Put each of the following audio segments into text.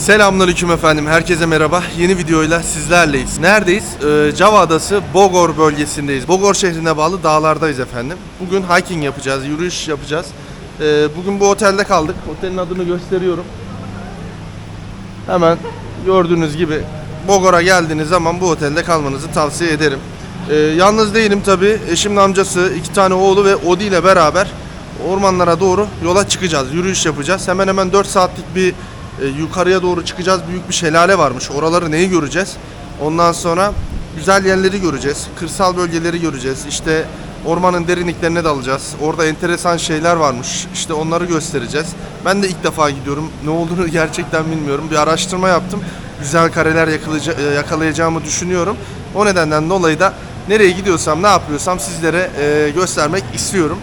Selamünaleyküm efendim. Herkese merhaba. Yeni videoyla sizlerleyiz. Neredeyiz? Ee, Java Adası Bogor bölgesindeyiz. Bogor şehrine bağlı dağlardayız efendim. Bugün hiking yapacağız, yürüyüş yapacağız. Ee, bugün bu otelde kaldık. Otelin adını gösteriyorum. Hemen gördüğünüz gibi Bogor'a geldiğiniz zaman bu otelde kalmanızı tavsiye ederim. Ee, yalnız değilim tabi. Eşimin amcası, iki tane oğlu ve Odi ile beraber ormanlara doğru yola çıkacağız. Yürüyüş yapacağız. Hemen hemen 4 saatlik bir e, yukarıya doğru çıkacağız. Büyük bir şelale varmış. Oraları neyi göreceğiz? Ondan sonra güzel yerleri göreceğiz. Kırsal bölgeleri göreceğiz. İşte ormanın derinliklerine dalacağız. Orada enteresan şeyler varmış. İşte onları göstereceğiz. Ben de ilk defa gidiyorum. Ne olduğunu gerçekten bilmiyorum. Bir araştırma yaptım. Güzel kareler e, yakalayacağımı düşünüyorum. O nedenden dolayı da nereye gidiyorsam, ne yapıyorsam sizlere e, göstermek istiyorum.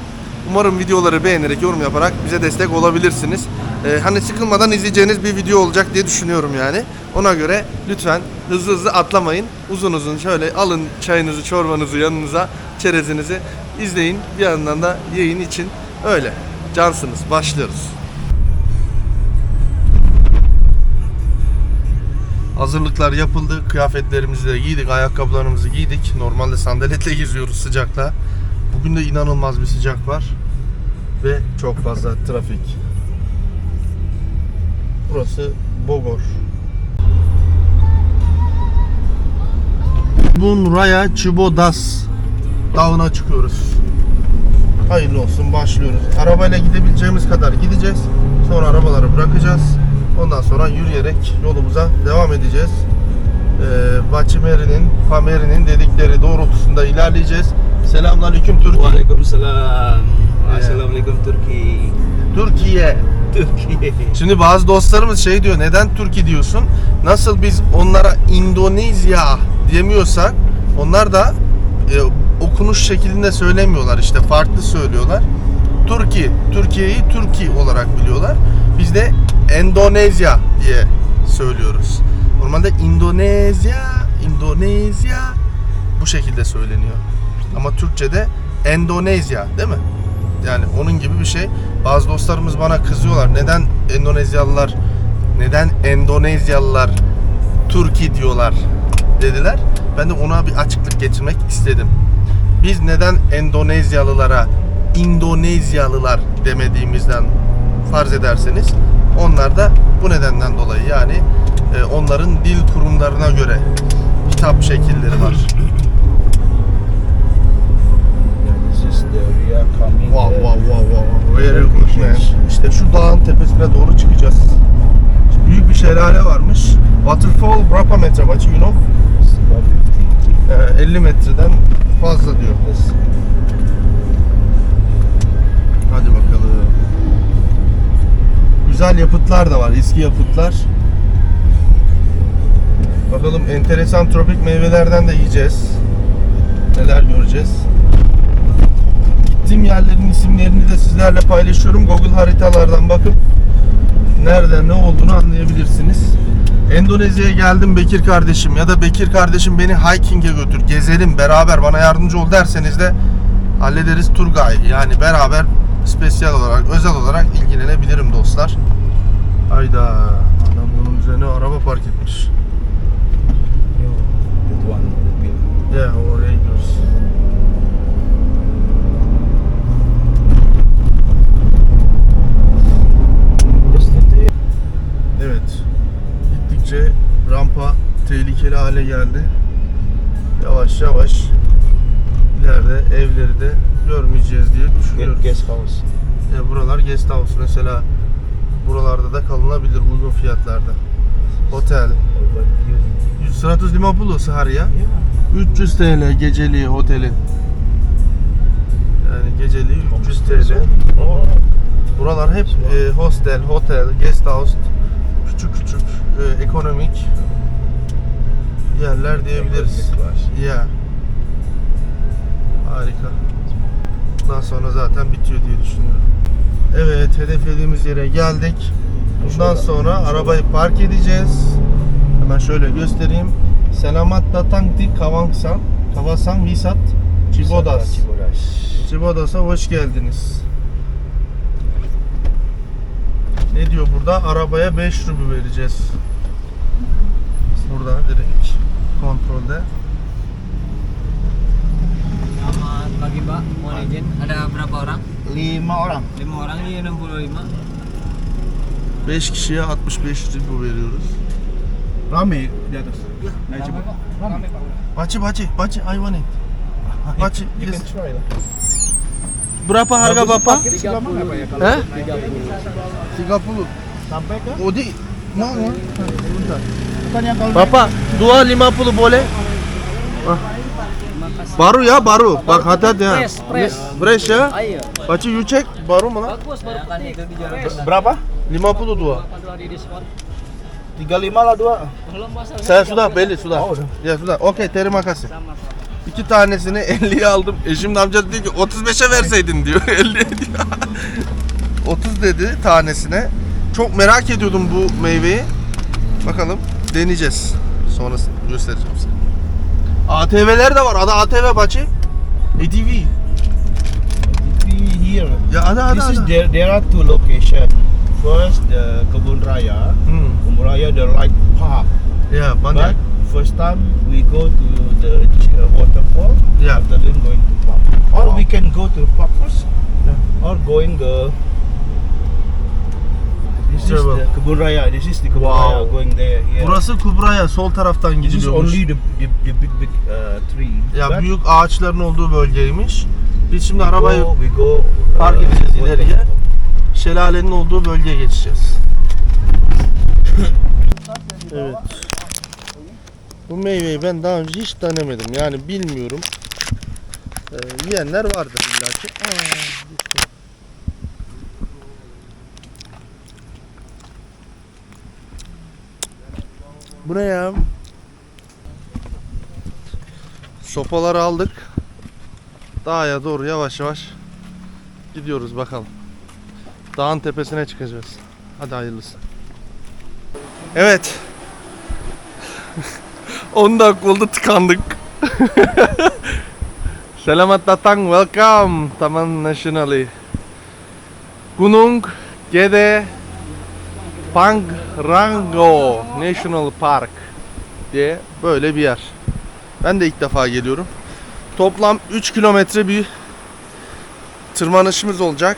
Umarım videoları beğenerek, yorum yaparak bize destek olabilirsiniz. Ee, hani sıkılmadan izleyeceğiniz bir video olacak diye düşünüyorum yani. Ona göre lütfen hızlı hızlı atlamayın. Uzun uzun şöyle alın çayınızı, çorbanızı yanınıza, çerezinizi izleyin. Bir yandan da yayın için öyle. Cansınız. Başlıyoruz. Hazırlıklar yapıldı. Kıyafetlerimizi de giydik, ayakkabılarımızı giydik. Normalde sandaletle geziyoruz sıcakta. Bugün de inanılmaz bir sıcak var ve çok fazla trafik. Burası Bogor. Bunraya Çibodas dağına çıkıyoruz. Hayırlı olsun başlıyoruz. Arabayla gidebileceğimiz kadar gideceğiz. Sonra arabaları bırakacağız. Ondan sonra yürüyerek yolumuza devam edeceğiz. Ee, Baçimeri'nin, Pameri'nin dedikleri doğrultusunda ilerleyeceğiz. Selamünaleyküm Türkiye. Waalaikumsalam. Assalamualaikum Turki. Türkiye. Turki. Şimdi bazı dostlarımız şey diyor neden Türkiye diyorsun? Nasıl biz onlara Endonezya diyemiyorsak onlar da e, okunuş şeklinde söylemiyorlar işte farklı söylüyorlar. Türkiye, Türkiye'yi Türkiye olarak biliyorlar. Biz de Endonezya diye söylüyoruz. Normalde Endonezya, Endonezya bu şekilde söyleniyor. Ama Türkçe'de Endonezya değil mi? Yani onun gibi bir şey. Bazı dostlarımız bana kızıyorlar. Neden Endonezyalılar, neden Endonezyalılar Türkiye diyorlar dediler. Ben de ona bir açıklık getirmek istedim. Biz neden Endonezyalılara İndonezyalılar demediğimizden farz ederseniz onlar da bu nedenden dolayı yani e, onların dil kurumlarına göre kitap şekilleri var. Wow wow wow wow. Very good man. İşte şu dağın tepesine doğru çıkacağız. Şimdi büyük bir şelale varmış. Waterfall berapa metre you know? it's about 50. Ee, 50 metreden fazla diyor. Hadi bakalım. Güzel yapıtlar da var. eski yapıtlar. Bakalım enteresan tropik meyvelerden de yiyeceğiz. Neler göreceğiz. Gittiğim yerlerin isimlerini de sizlerle paylaşıyorum. Google haritalardan bakıp nerede ne olduğunu anlayabilirsiniz. Endonezya'ya geldim Bekir kardeşim ya da Bekir kardeşim beni hiking'e götür, gezelim beraber bana yardımcı ol derseniz de hallederiz tur guide. Yani beraber spesiyel olarak, özel olarak ilgilenebilirim dostlar. Hayda. Adam bunun üzerine araba park etmiş. Ya oraya gidiyoruz. Yesterday. Evet. Gittikçe rampa tehlikeli hale geldi. Yavaş yavaş ileride evleri de görmeyeceğiz diye düşünüyoruz. Get guest house. Ya buralar guest house mesela. Buralarda da kalınabilir uygun fiyatlarda. Otel. Overview. 150 sehari ya. Yeah. 300 TL geceliği otelin. Yani geceliği 300 TL. Buralar hep e, hostel, hotel, guest house, küçük küçük e, ekonomik yerler diyebiliriz. Ya. Harika. Bundan sonra zaten bitiyor diye düşünüyorum. Evet, hedeflediğimiz yere geldik. Bundan sonra arabayı park edeceğiz. Hemen şöyle göstereyim. Selamat datang di Kawangsan, Kawasan Wisat Cibodas. Cibodas. Cibodas'a hoş geldiniz. Ne diyor burada? Arabaya 5 rubi vereceğiz. Burada direkt kontrolde. Selamat pagi Pak, mohon izin. Ada berapa orang? Lima orang. Lima orang ini 65. 5 kişiye 65 rubi veriyoruz. Rame di atas. Cepat. Rame Pak. Baci baci baci hayvan et. Baci. You can try lah. Berapa harga bapak? Mana ya Heh? 30. Sampai ke? O değil. Mau kalau Bapak, dua 50 boleh? Ah. Baru ya, baru. Bak hati-hati ya. Fresh, fresh. Fresh ya. Ayo. Baci you check, baru lan? Bagus baru berapa? 52. Kalau di diskon. 35 lah dua. Saya sudah belli sudah. Oh, udah. Ya sudah. Okey, terima kasih. Sama sama. İki tanesini 50'ye aldım. Eşim de amca diyor ki 35'e verseydin diyor. 50 diyor. 30 dedi tanesine. Çok merak ediyordum bu meyveyi. Bakalım deneyeceğiz. Sonrasını göstereceğim size. ATV'ler de var. Adı ATV Baçı. ATV. Here. Ya ada ada. This is ada. there. There are two location. First the kebun raya. Hmm. Kebun raya the right park. But banyak. first time we go to the uh, waterfall. Yeah. After then going to park. Or Wow. we can go to park first. Yeah. Or going the. This is the kebun raya. This is the kebun Wow. raya going there. Yeah. Burası Kubra'ya sol taraftan This is gidiliyormuş. only the, the, the big big uh, tree. Ya But büyük ağaçların olduğu bölgeymiş. Biz şimdi we arabayı go, we go park edeceğiz waterfall. ileriye. Şelalenin olduğu bölgeye geçeceğiz. evet. Bu meyveyi ben daha önce hiç denemedim. Yani bilmiyorum. Ee, yiyenler vardır illaki. Bu ne ya? Sopaları aldık. Dağa doğru yavaş yavaş gidiyoruz bakalım. Dağın tepesine çıkacağız. Hadi hayırlısı. Evet. 10 dakika oldu tıkandık. Selamat datang, welcome Taman Nasionali. Gunung Gede Pangrango National Park diye böyle bir yer. Ben de ilk defa geliyorum. Toplam 3 kilometre bir tırmanışımız olacak.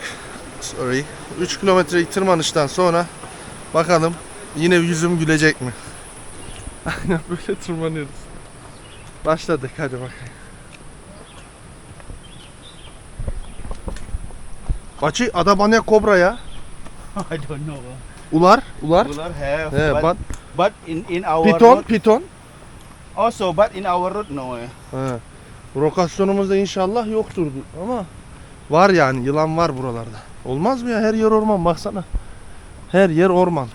Sorry. 3 kilometrelik tırmanıştan sonra bakalım yine yüzüm gülecek mi? Aynen böyle tırmanıyoruz. Başladık hadi bakayım. Baçı ada banyak kobra ya. I don't know. Ular, ular. Ular have, He, but, but but in in our piton, road, piton. also but in our road no. eh. He. Lokasyonumuzda inşallah yoktur ama var yani yılan var buralarda. Olmaz mı ya her yer orman baksana. Her yer orman.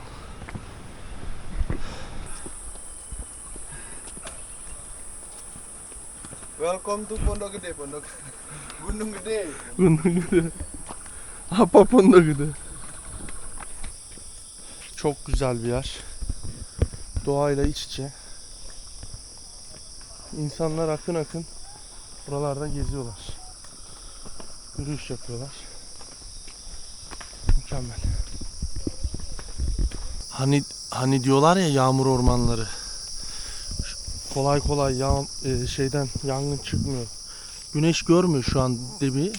Welcome to Pondok Gede, Pondok Gunung Gede. Gunung Gede. Apa Pondok Gede. Çok güzel bir yer. Doğayla iç içe. İnsanlar akın akın buralarda geziyorlar. Yürüyüş yapıyorlar. Mükemmel. Hani hani diyorlar ya yağmur ormanları. Kolay kolay yağ, e, şeyden yangın çıkmıyor. Güneş görmüyor şu an debi.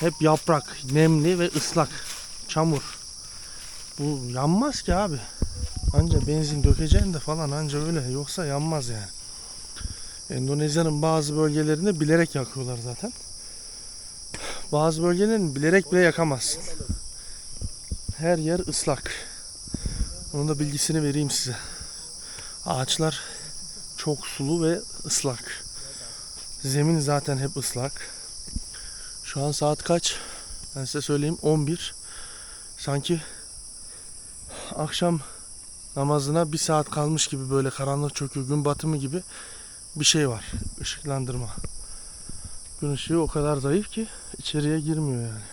Hep yaprak, nemli ve ıslak. Çamur. Bu yanmaz ki abi. Anca benzin dökeceksin de falan anca öyle. Yoksa yanmaz yani. Endonezya'nın bazı bölgelerinde bilerek yakıyorlar zaten. Bazı bölgelerini bilerek bile yakamazsın. Her yer ıslak. Onun da bilgisini vereyim size. Ağaçlar çok sulu ve ıslak. Zemin zaten hep ıslak. Şu an saat kaç? Ben size söyleyeyim 11. Sanki akşam namazına bir saat kalmış gibi böyle karanlık çöküyor. Gün batımı gibi bir şey var. Işıklandırma. Gün ışığı o kadar zayıf ki içeriye girmiyor yani.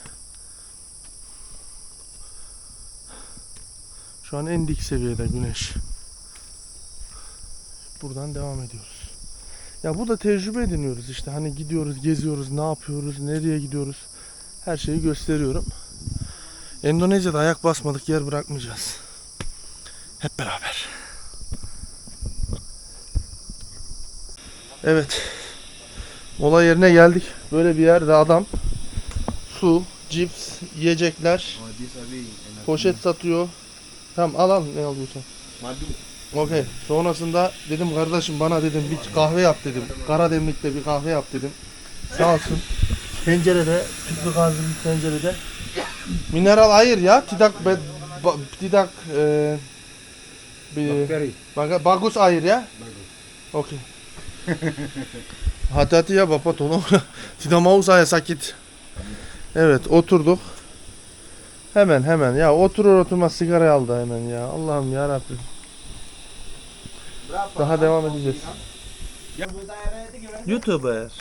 Şu an en dik seviyede güneş. Buradan devam ediyoruz. Ya burada tecrübe ediniyoruz işte hani gidiyoruz, geziyoruz, ne yapıyoruz, nereye gidiyoruz. Her şeyi gösteriyorum. Endonezya'da ayak basmadık yer bırakmayacağız. Hep beraber. Evet. Mola yerine geldik. Böyle bir yerde adam su, cips, yiyecekler, poşet satıyor. Tamam al al ne alıyorsan. Madu. Okey. Sonrasında dedim kardeşim bana dedim bir kahve yap dedim. Kara demlikte bir kahve yap dedim. Sağ olsun. Tencerede, tüplü gazlı bir tencerede. Mineral hayır ya. Tidak be, ba, tidak e, bir, baga- bagus air ya. Okey. Hati-hati ya baba tolong. Tidak mau saya sakit. Evet oturduk. Hemen hemen ya oturur oturmaz sigara aldı hemen ya. Allah'ım ya Rabbim. Daha devam edeceğiz. YouTuber.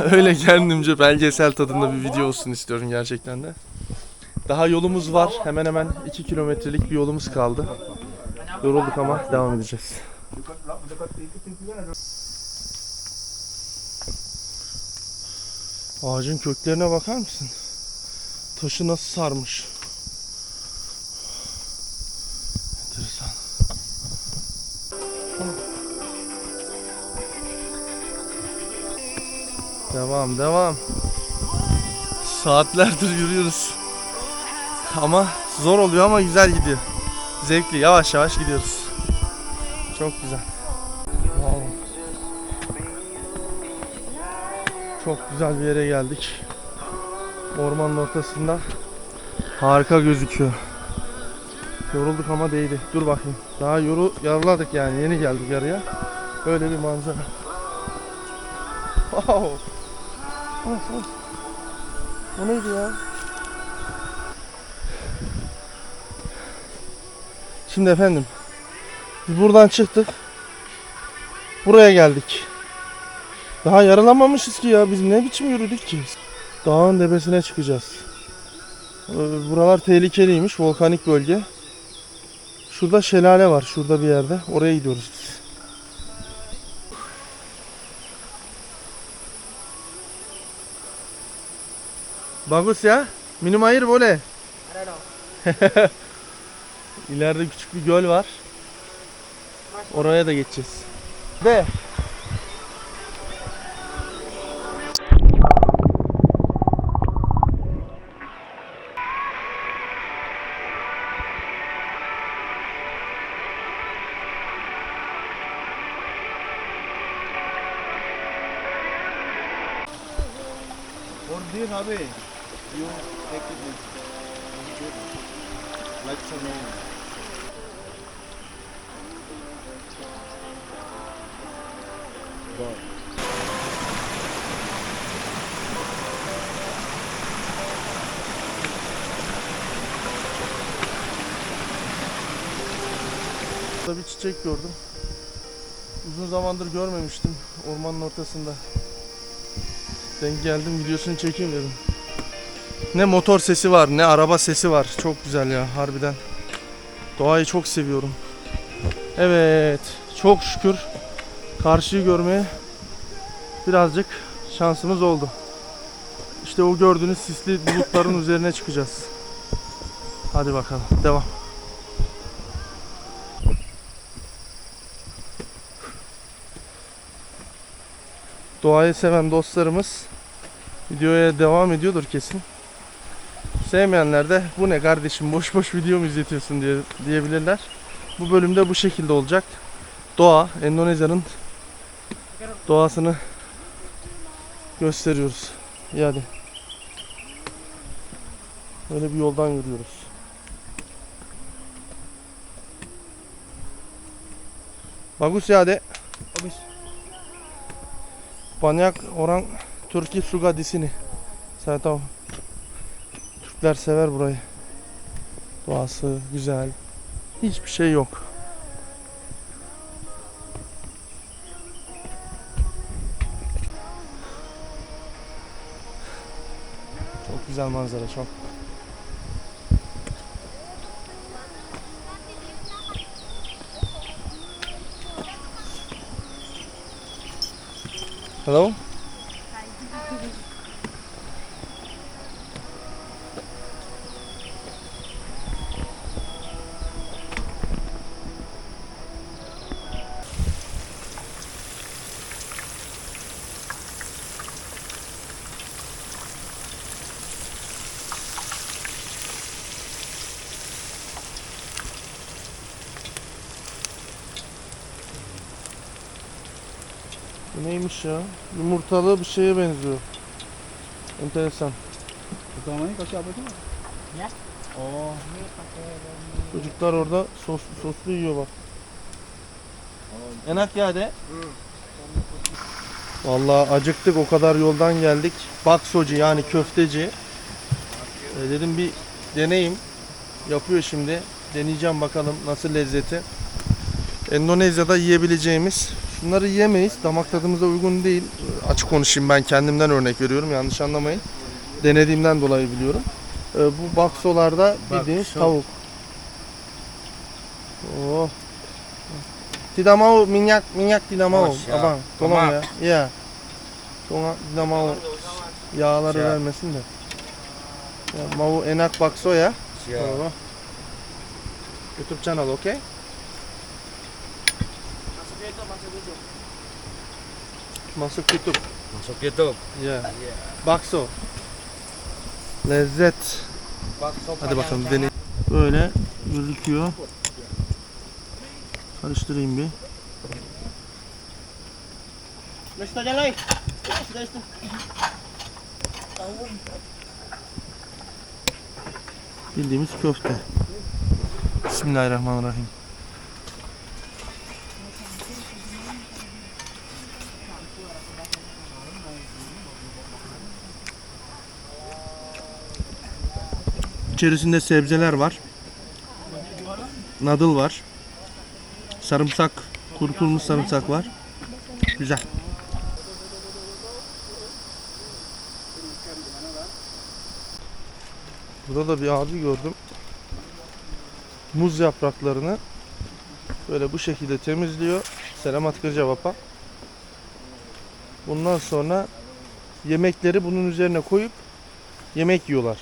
Öyle kendimce belgesel tadında bir video olsun istiyorum gerçekten de. Daha yolumuz var. Hemen hemen 2 kilometrelik bir yolumuz kaldı. Yorulduk ama devam edeceğiz. Ağacın köklerine bakar mısın? Taşı nasıl sarmış. Devam devam. Saatlerdir yürüyoruz. Ama zor oluyor ama güzel gidiyor. Zevkli yavaş yavaş gidiyoruz. Çok güzel. Wow. Çok güzel bir yere geldik. Ormanın ortasında. Harika gözüküyor. Yorulduk ama değdi. Dur bakayım. Daha yoru yarladık yani. Yeni geldik yarıya. Böyle bir manzara. Wow. O neydi ya? Şimdi efendim. Biz buradan çıktık. Buraya geldik. Daha yaralamamışız ki ya. Biz ne biçim yürüdük ki? Dağın tepesine çıkacağız. Ee, Buralar tehlikeliymiş. Volkanik bölge. Şurada şelale var. Şurada bir yerde. Oraya gidiyoruz Bagus ya. Minum air böyle. İleride küçük bir göl var. Oraya da geçeceğiz. Ve Or this away. You take it with like some. God. Burada bir çiçek gördüm. Uzun zamandır görmemiştim ormanın ortasında. Denk geldim videosunu çekeyim dedim. Ne motor sesi var ne araba sesi var. Çok güzel ya harbiden. Doğayı çok seviyorum. Evet çok şükür karşıyı görmeye birazcık şansımız oldu. İşte o gördüğünüz sisli bulutların üzerine çıkacağız. Hadi bakalım devam. Doğayı seven dostlarımız videoya devam ediyordur kesin. Sevmeyenler de bu ne kardeşim boş boş video mu izletiyorsun diye diyebilirler. Bu bölümde bu şekilde olacak. Doğa, Endonezya'nın doğasını gösteriyoruz. İyi hadi. Böyle bir yoldan yürüyoruz. Bagus ya de. Bagus. Banyak orang Turki suka di sini. Saya tahu. Türkler sever burayı. Doğası güzel. Hiçbir şey yok. Çok güzel manzara çok. Hello? Bu neymiş ya? Yumurtalı bir şeye benziyor. Enteresan. Utamanya kasih apa tuh? Ya. Oh, Çocuklar orada soslu soslu yiyor bak. Enak ya de. Vallahi acıktık o kadar yoldan geldik. Baksocu yani köfteci. E, dedim bir deneyim. Yapıyor şimdi. Deneyeceğim bakalım nasıl lezzeti. Endonezya'da yiyebileceğimiz. Şunları yiyemeyiz. Damak tadımıza uygun değil. Açık konuşayım ben kendimden örnek veriyorum. Yanlış anlamayın. Denediğimden dolayı biliyorum. E, bu baksolarda bildiğiniz Bakso. tavuk. Oh. Tidak mau minyak minyak. Abang, tolong Lemak. ya. Iya. Tolong tidak mau yağları Siap. vermesin de. Ya, mau enak bakso ya. siap. Oh. YouTube channel, okay? Masuk YouTube. Masuk YouTube. Ya. Bakso. Lezzet. Hadi bakalım deney. Böyle gözüküyor. Karıştırayım bir. Bildiğimiz köfte. Bismillahirrahmanirrahim. İçerisinde sebzeler var. Nadıl var. Sarımsak, kurutulmuş sarımsak var. Güzel. Burada da bir abi gördüm. Muz yapraklarını böyle bu şekilde temizliyor. Selamat Kırcavap'a. Bundan sonra yemekleri bunun üzerine koyup yemek yiyorlar.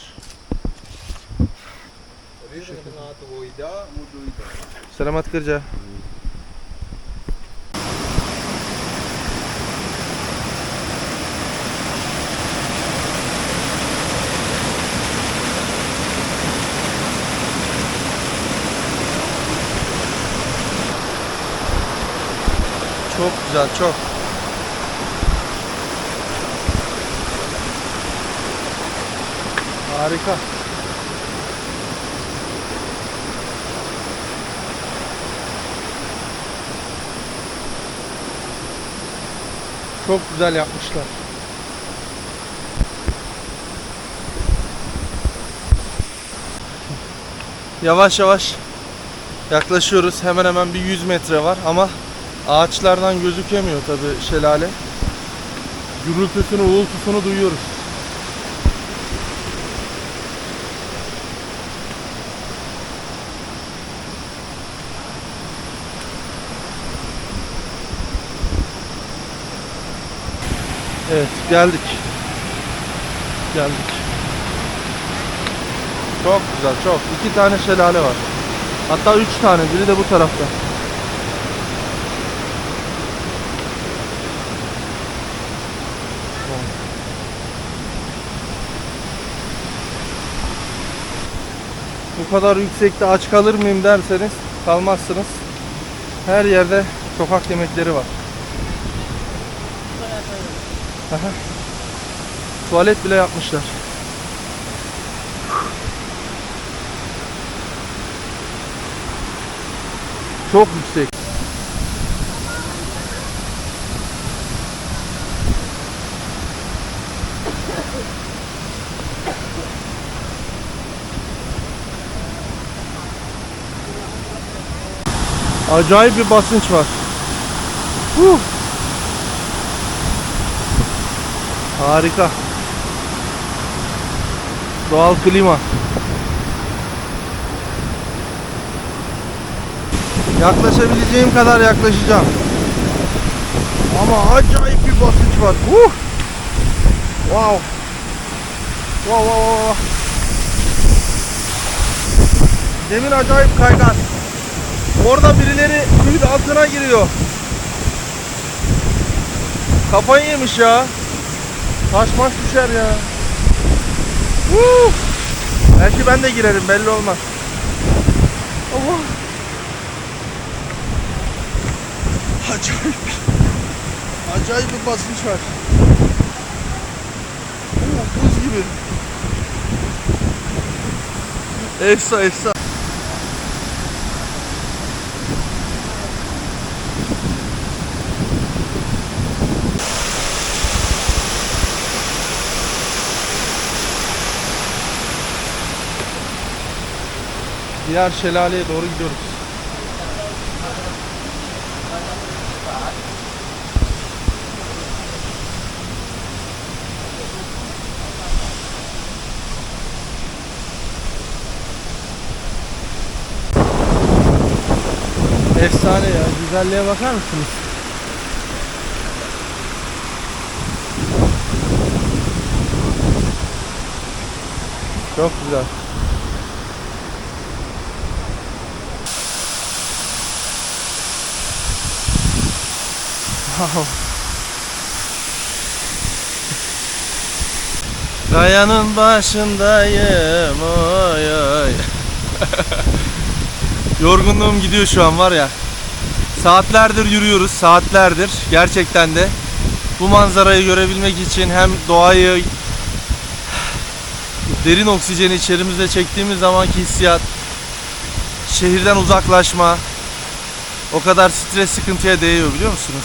Selamat kerja. Çok güzel, çok. Harika. Çok güzel yapmışlar. Yavaş yavaş yaklaşıyoruz. Hemen hemen bir 100 metre var ama ağaçlardan gözükemiyor tabi şelale. Gürültüsünü, uğultusunu duyuyoruz. Evet geldik. Geldik. Çok güzel çok. İki tane şelale var. Hatta üç tane. Biri de bu tarafta. Bu kadar yüksekte aç kalır mıyım derseniz kalmazsınız. Her yerde sokak yemekleri var. Aha. Tuvalet bile yapmışlar. Çok yüksek. Acayip bir basınç var. Huh. Harika. Doğal klima. Yaklaşabileceğim kadar yaklaşacağım. Ama acayip bir basınç var. Uh! Wow. Wow, wow, wow. Zemin acayip kaygan. Orada birileri suyun altına giriyor. Kafayı yemiş ya. Taş maş düşer ya. Woo! Belki ben de girerim belli olmaz. Allah. Acayip. Acayip bir basınç var. Oo, buz gibi. Efsa efsa. Diğer şelaleye doğru gidiyoruz. Efsane ya. Güzelliğe bakar mısınız? Çok güzel. Kayanın başındayım oy oy. Yorgunluğum gidiyor şu an var ya. Saatlerdir yürüyoruz, saatlerdir. Gerçekten de bu manzarayı görebilmek için hem doğayı derin oksijeni içerimizde çektiğimiz zamanki hissiyat, şehirden uzaklaşma, o kadar stres sıkıntıya değiyor biliyor musunuz?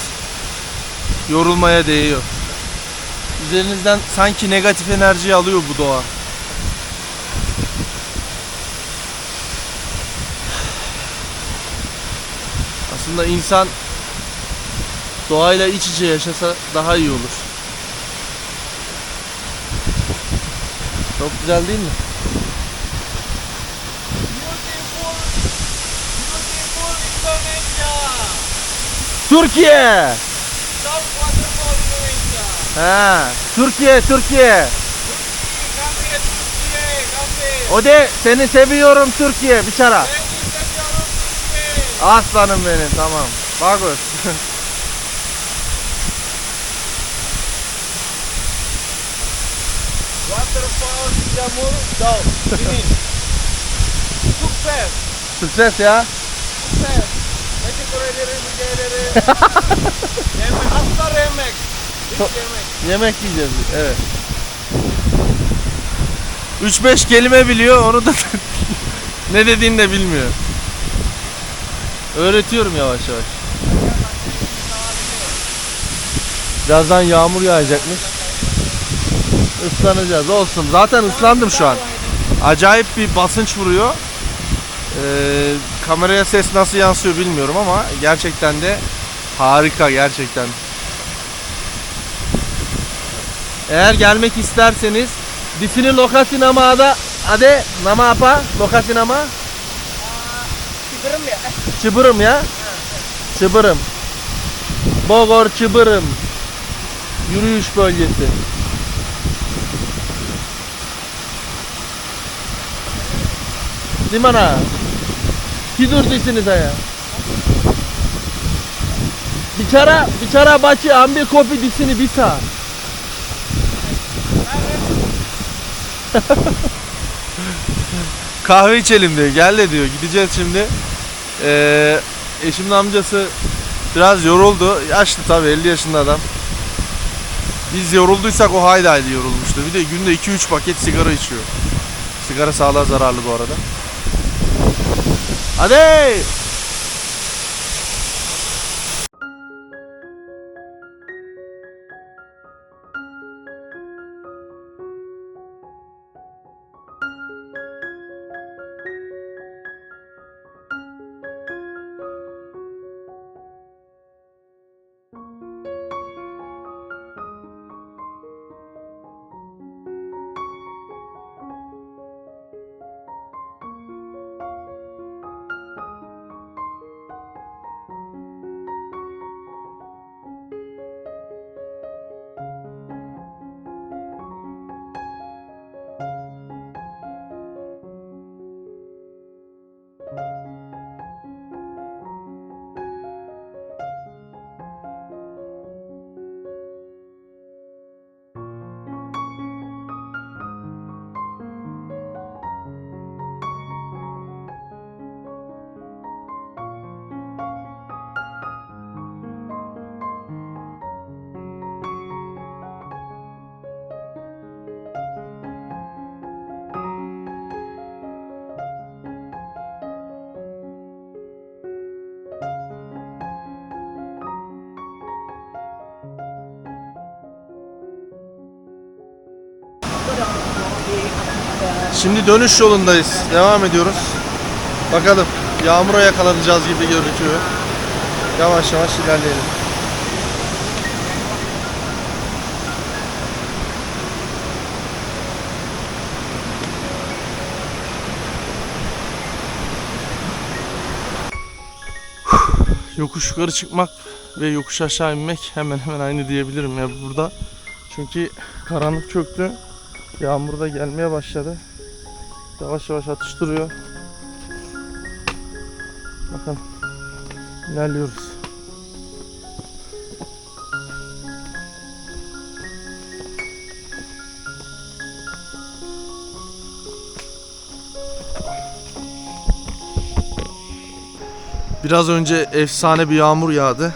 Yorulmaya değiyor. Üzerinizden sanki negatif enerji alıyor bu doğa. Aslında insan doğayla iç içe yaşasa daha iyi olur. Çok güzel değil mi? Türkiye! Ha, Türkiye, Türkiye. O de seni seviyorum Türkiye bir Türkiye. Aslanım benim tamam. Bagus. Waterfall Jamur, down. Ini. Sukses, Sukses ya. sukses. Teşekkür ederim, rica ederim. Yemek, hasta yemek. Yemek. Yemek yiyeceğiz. Evet. 3-5 kelime biliyor onu da ne dediğini de bilmiyor. Öğretiyorum yavaş yavaş. Birazdan yağmur yağacakmış. Islanacağız olsun. Zaten ıslandım şu an. Acayip bir basınç vuruyor. Ee, kameraya ses nasıl yansıyor bilmiyorum ama gerçekten de harika gerçekten. Eğer gelmek isterseniz di sini lokasi nama ada ade nama apa? Lokasi nama? Ciberem ya? Çıbırım ya. Çıbırım. Bogor Çıbırım. Yürüyüş bölgesi. Di mana? Tidur di sini saya Bicara bicara baca ambil kopi di sini bisa Kahve içelim diyor. Gel de diyor. Gideceğiz şimdi. Ee, eşimin amcası biraz yoruldu. Yaşlı tabii 50 yaşında adam. Biz yorulduysak o haydi haydi yorulmuştu. Bir de günde 2-3 paket sigara içiyor. Sigara sağlığa zararlı bu arada. Hadi! Şimdi dönüş yolundayız. Devam ediyoruz. Bakalım yağmura yakalanacağız gibi gözüküyor. Yavaş yavaş ilerleyelim. yokuş yukarı çıkmak ve yokuş aşağı inmek hemen hemen aynı diyebilirim ya burada. Çünkü karanlık çöktü. Yağmur da gelmeye başladı. Yavaş yavaş atıştırıyor. Bakalım. İlerliyoruz. Biraz önce efsane bir yağmur yağdı.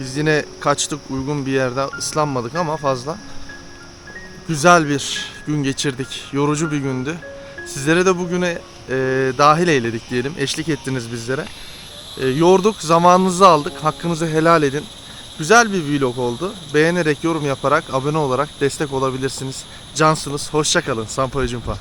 Biz yine kaçtık uygun bir yerde ıslanmadık ama fazla. Güzel bir gün geçirdik. Yorucu bir gündü. Sizlere de bugüne e, dahil eyledik diyelim. Eşlik ettiniz bizlere. E, yorduk, zamanınızı aldık. Hakkınızı helal edin. Güzel bir vlog oldu. Beğenerek, yorum yaparak, abone olarak destek olabilirsiniz. Cansınız. Hoşçakalın. Sampaio Cumpa.